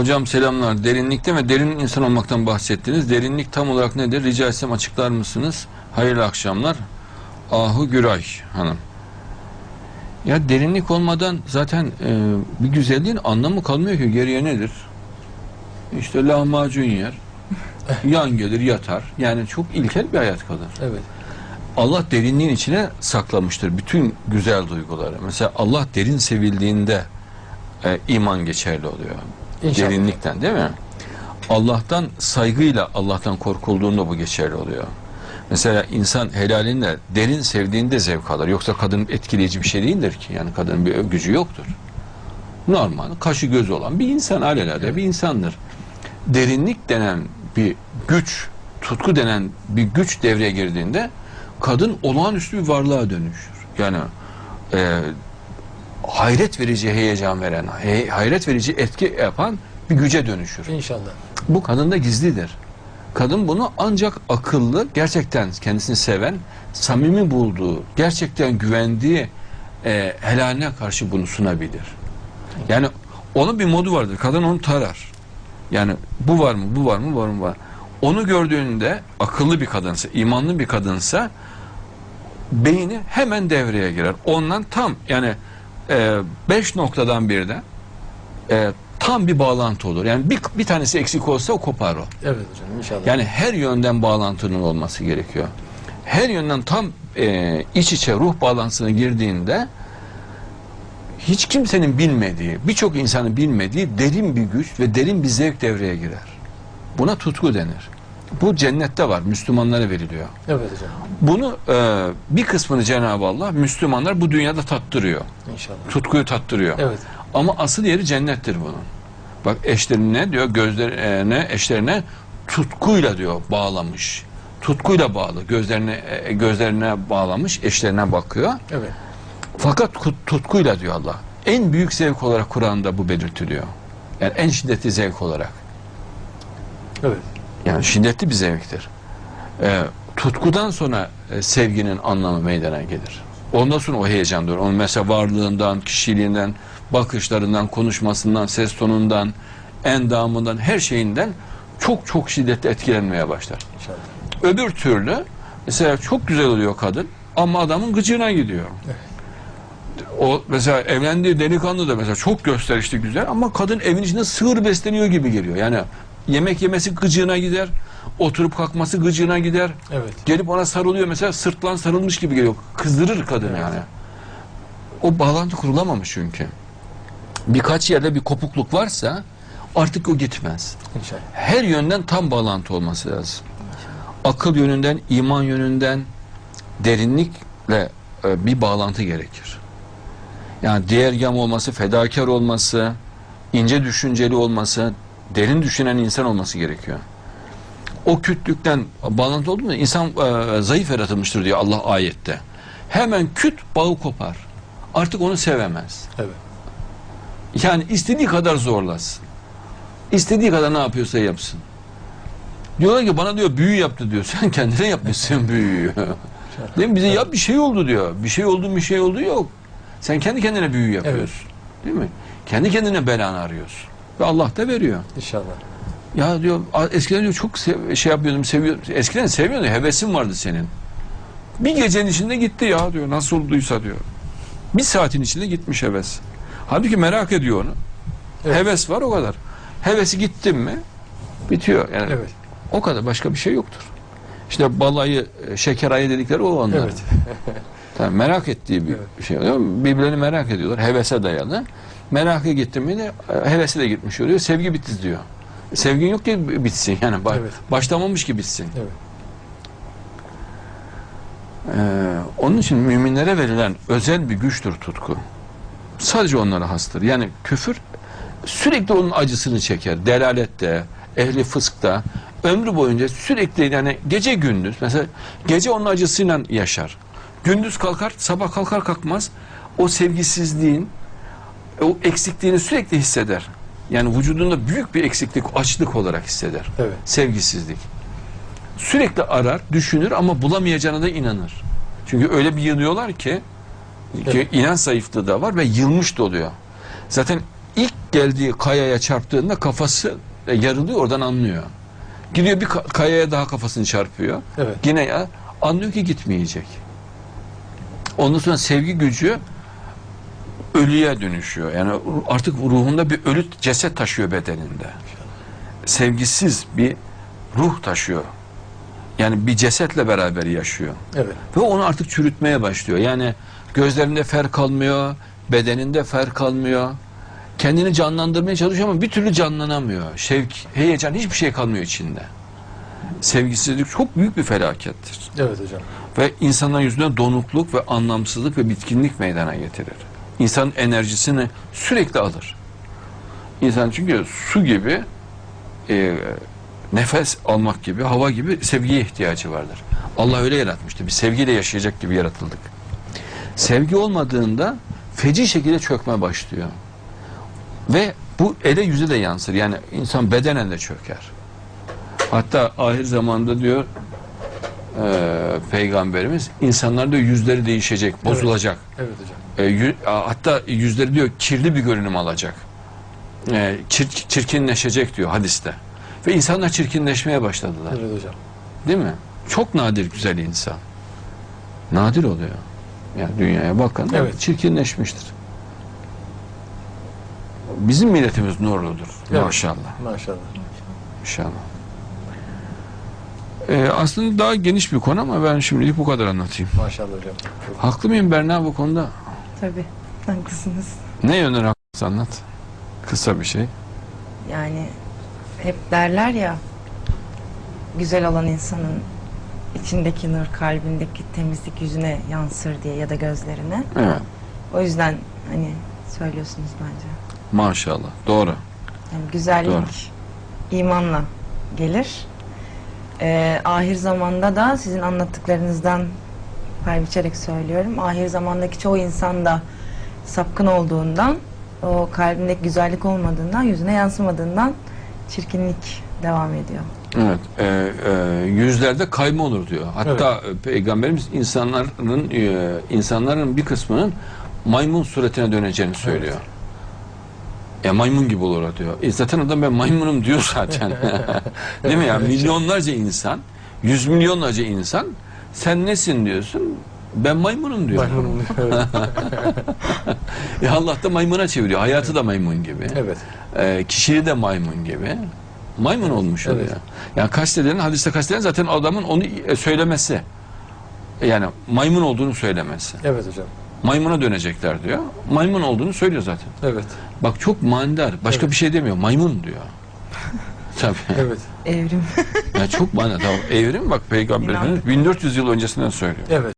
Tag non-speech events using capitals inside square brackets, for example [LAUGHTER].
Hocam selamlar. Derinlikte ve derin insan olmaktan bahsettiniz. Derinlik tam olarak nedir? Rica etsem açıklar mısınız? Hayırlı akşamlar. Ahu Güray Hanım. Ya derinlik olmadan zaten e, bir güzelliğin anlamı kalmıyor ki. Geriye nedir? İşte lahmacun yer. [LAUGHS] Yan gelir yatar. Yani çok ilkel bir hayat kalır. Evet. Allah derinliğin içine saklamıştır bütün güzel duyguları. Mesela Allah derin sevildiğinde e, iman geçerli oluyor. İnşallah. Derinlikten değil mi? Allah'tan saygıyla Allah'tan korkulduğunda bu geçerli oluyor. Mesela insan helalinde derin sevdiğinde zevk alır. Yoksa kadın etkileyici bir şey değildir ki. Yani kadının bir gücü yoktur. Normal, kaşı göz olan bir insan alelade bir insandır. Derinlik denen bir güç, tutku denen bir güç devreye girdiğinde kadın olağanüstü bir varlığa dönüşür. Yani e, hayret verici heyecan veren, he- hayret verici etki yapan bir güce dönüşür. İnşallah. Bu kadında gizlidir. Kadın bunu ancak akıllı, gerçekten kendisini seven, samimi bulduğu, gerçekten güvendiği e, helaline karşı bunu sunabilir. Yani onun bir modu vardır. Kadın onu tarar. Yani bu var mı, bu var mı, var mı, var. Onu gördüğünde akıllı bir kadınsa, imanlı bir kadınsa beyni hemen devreye girer. Ondan tam yani e, beş noktadan birde e, tam bir bağlantı olur. Yani bir, bir tanesi eksik olsa o kopar o. Evet hocam inşallah. Yani her yönden bağlantının olması gerekiyor. Her yönden tam e, iç içe ruh bağlantısına girdiğinde hiç kimsenin bilmediği, birçok insanın bilmediği derin bir güç ve derin bir zevk devreye girer. Buna tutku denir. Bu cennette var, Müslümanlara veriliyor. Evet hocam. Bunu e, bir kısmını Cenab-ı Allah Müslümanlar bu dünyada tattırıyor. İnşallah. Tutkuyu tattırıyor. Evet. Ama asıl yeri cennettir bunun. Bak eşlerine diyor gözlerine eşlerine tutkuyla diyor bağlamış. Tutkuyla bağlı. Gözlerine e, gözlerine bağlamış, eşlerine bakıyor. Evet. Fakat tutkuyla diyor Allah. En büyük zevk olarak Kur'an'da bu belirtiliyor. Yani en şiddetli zevk olarak. Evet. Yani şiddetli bir zevktir. Ee, tutkudan sonra e, sevginin anlamı meydana gelir. Ondan sonra o heyecan doğar. Onun mesela varlığından, kişiliğinden, bakışlarından, konuşmasından, ses tonundan, endamından, her şeyinden çok çok şiddetli etkilenmeye başlar. İnşallah. Öbür türlü mesela çok güzel oluyor kadın ama adamın gıcığına gidiyor. O mesela evlendiği delikanlı da mesela çok gösterişli güzel ama kadın evin içinde sığır besleniyor gibi geliyor. Yani yemek yemesi gıcığına gider, oturup kalkması gıcığına gider. Evet. Gelip ona sarılıyor mesela sırtlan sarılmış gibi geliyor. Kızdırır kadın Evet. yani. O bağlantı kurulamamış çünkü. Birkaç yerde bir kopukluk varsa artık o gitmez İnşallah. her yönden tam bağlantı olması lazım. Akıl yönünden, iman yönünden derinlikle e, bir bağlantı gerekir. Yani diğer yam olması, fedakar olması, ince düşünceli olması, derin düşünen insan olması gerekiyor. O kütlükten bağlantı oldu mu insan e, zayıf yaratılmıştır diyor Allah ayette. Hemen küt bağı kopar. Artık onu sevemez. Evet. Yani istediği kadar zorlasın. İstediği kadar ne yapıyorsa yapsın. Diyorlar ki bana diyor büyü yaptı diyor. [LAUGHS] Sen kendine yapmışsın büyüyü. [LAUGHS] Değil mi? Bize yap bir şey oldu diyor. Bir şey oldu bir şey oldu yok. Sen kendi kendine büyü yapıyorsun. Değil mi? Kendi kendine belanı arıyorsun. Ve Allah da veriyor. İnşallah. Ya diyor "a- eskiden diyor çok sev- şey yapıyordum seviyordum. Eskiden seviyordun hevesin vardı senin. Bir gecenin içinde gitti ya diyor nasıl olduysa diyor. Bir saatin içinde gitmiş heves. Halbuki merak ediyor onu. Evet. Heves var o kadar. Hevesi gittin mi bitiyor. Yani Evet. o kadar başka bir şey yoktur. İşte balayı, e, şeker ayı dedikleri o onlar. Evet. Tamam, merak ettiği bir Evet. şey. Birbirlerini merak ediyorlar. Hevese dayalı. Merakı gitti mi de e, hevesi de gitmiş oluyor. Sevgi bitti diyor. Sevgin yok ki bitsin yani. Ba- Evet. Başlamamış ki bitsin. Evet. Ee, onun için müminlere verilen özel bir güçtür tutku. Sadece onlara hastır. Yani küfür sürekli onun acısını çeker. Delalette, ehli fıskta ömrü boyunca sürekli yani gece gündüz mesela gece onun acısıyla yaşar. Gündüz kalkar, sabah kalkar kalkmaz o sevgisizliğin o eksikliğini sürekli hisseder. Yani vücudunda büyük bir eksiklik, açlık olarak hisseder. Evet. Sevgisizlik. Sürekli arar, düşünür ama bulamayacağına da inanır. Çünkü öyle bir yığılıyorlar ki, ki Evet. inanç zayıflığı da var ve yılmış da oluyor. Zaten ilk geldiği kayaya çarptığında kafası e, yarılıyor oradan anlıyor. Gidiyor bir ka- kayaya daha kafasını çarpıyor. Evet. Yine ya anlıyor ki gitmeyecek. Ondan sonra sevgi gücü ölüye dönüşüyor. Yani artık ruhunda bir ölü ceset taşıyor bedeninde. Sevgisiz bir ruh taşıyor. Yani bir cesetle beraber yaşıyor. Evet. Ve onu artık çürütmeye başlıyor. Yani gözlerinde fer kalmıyor, bedeninde fer kalmıyor. Kendini canlandırmaya çalışıyor ama bir türlü canlanamıyor. Şevk, heyecan hiçbir şey kalmıyor içinde. Sevgisizlik çok büyük bir felakettir. Evet hocam. Ve insanların yüzüne donukluk ve anlamsızlık ve bitkinlik meydana getirir. İnsanın enerjisini sürekli alır. İnsan çünkü su gibi e, nefes almak gibi, hava gibi sevgiye ihtiyacı vardır. Allah öyle yaratmıştı. Biz sevgiyle yaşayacak gibi yaratıldık. Sevgi olmadığında feci şekilde çökme başlıyor. Ve bu ele yüze de yansır. Yani insan bedenen de çöker. Hatta ahir zamanda diyor e, peygamberimiz insanlar diyor yüzleri değişecek, bozulacak. Evet hocam. E, hatta yüzleri diyor kirli bir görünüm alacak. E, çir- çirkinleşecek diyor hadiste. Ve insanlar çirkinleşmeye başladılar. Evet hocam. Değil mi? Çok nadir güzel insan. Nadir oluyor. Yani dünyaya bakın Evet. çirkinleşmiştir. Bizim milletimiz nurludur. Evet. Maşallah. Maşallah. İnşallah. Ee, aslında daha geniş bir konu ama ben şimdilik bu kadar anlatayım. Maşallah hocam. Haklı mıyım Berna bu konuda? Tabii. Haklısınız. Ne yönden haklısın anlat. Kısa bir şey. Yani hep derler ya güzel olan insanın içindeki nur, kalbindeki temizlik yüzüne yansır diye ya da gözlerine. Evet. O yüzden hani söylüyorsunuz bence. Maşallah. Doğru. Yani güzellik Doğru. imanla gelir. Ee, ahir zamanda da sizin anlattıklarınızdan pay biçerek söylüyorum. Ahir zamandaki çoğu insan da sapkın olduğundan, o kalbindeki güzellik olmadığından, yüzüne yansımadığından çirkinlik devam ediyor. Evet. e, e, yüzlerde kayma olur diyor. Hatta e, peygamberimiz insanların e, insanların bir kısmının maymun suretine döneceğini söylüyor. Ya maymun gibi olur o diyor. E zaten adam ben maymunum diyor zaten. [LAUGHS] Değil mi ya? Milyonlarca insan, yüz milyonlarca insan sen nesin diyorsun? Ben maymunum diyor. Maymunum. [LAUGHS] Evet. E Allah da maymuna çeviriyor. Hayatı da maymun gibi. evet. e, kişiliği de maymun gibi. Maymun olmuş oluyor. Evet. Yani kastedilen, hadiste kastedilen zaten adamın onu e, söylemesi. Yani maymun olduğunu söylemesi. Evet hocam. Maymuna dönecekler diyor. Maymun olduğunu söylüyor zaten. Evet. Bak çok manidar. Başka Evet. bir şey demiyor. Maymun diyor. [LAUGHS] Tabii. Evet. Evrim. Yani çok manidar. Tamam. Evrim bak Peygamber İnandık. Efendimiz 1400 yıl öncesinden söylüyor. Evet.